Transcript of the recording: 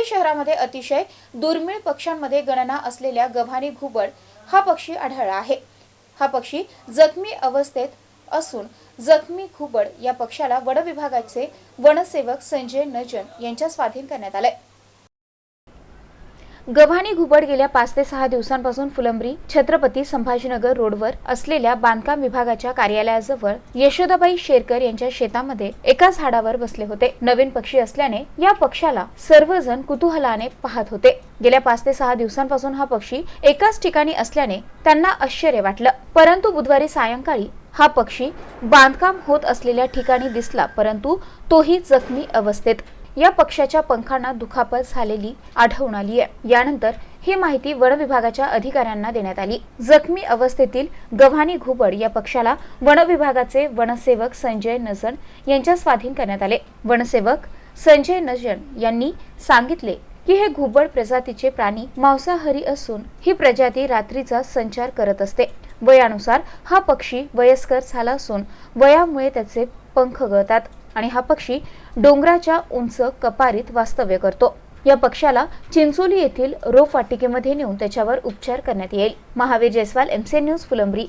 फुलंब्री शहरामध्ये अतिशय दुर्मिळ पक्ष्यांमध्ये गणना असलेल्या गव्हाणी घुबड हा पक्षी आढळला आहे. हा पक्षी जखमी अवस्थेत असून जखमी घुबड या पक्षाला वन विभागाचे वनसेवक संजय नजन यांच्या स्वाधीन करण्यात आले गव्हाणी घुबड गेल्या पाच ते सहा दिवसांपासून फुलंब्री छत्रपती संभाजीनगर रोडवर असलेल्या बांधकाम विभागाच्या कार्यालयाजवळ यशोदाबाई शेरकर यांच्या शेतामध्ये एका झाडावर बसले होते. नवीन पक्षी असल्याने या पक्षाला सर्वजण कुतूहलाने पाहत होते. गेल्या पाच ते सहा दिवसांपासून हा पक्षी एकाच ठिकाणी असल्याने त्यांना आश्चर्य वाटलं. परंतु बुधवारी सायंकाळी हा पक्षी बांधकाम होत असलेल्या ठिकाणी दिसला परंतु तोही जखमी अवस्थेत. या पक्षाच्या पंखांना दुखापत झालेली आढळून आली आहे. यानंतर ही माहिती वन विभागाच्या अधिकाऱ्यांना देण्यात आली. जखमी अवस्थेतील गव्हाणी घुबड या पक्षाला वन विभागाचे वनसेवक संजय नजन यांच्या स्वाधीन करण्यात आले. वनसेवक संजय नजन यांनी सांगितले की हे घुबड प्रजातीचे प्राणी मांसाहारी असून ही प्रजाती रात्रीचा संचार करत असते. वयानुसार हा पक्षी वयस्कर झाला असून वयामुळे त्याचे पंख गळतात. आणि हा पक्षी डोंगराच्या उंच कपारीत वास्तव्य करतो. या पक्षाला चिंचोली येथील रोपवाटिकेमध्ये नेऊन त्याच्यावर उपचार करण्यात येईल. Mahavir Jaiswal MC news Phulambri.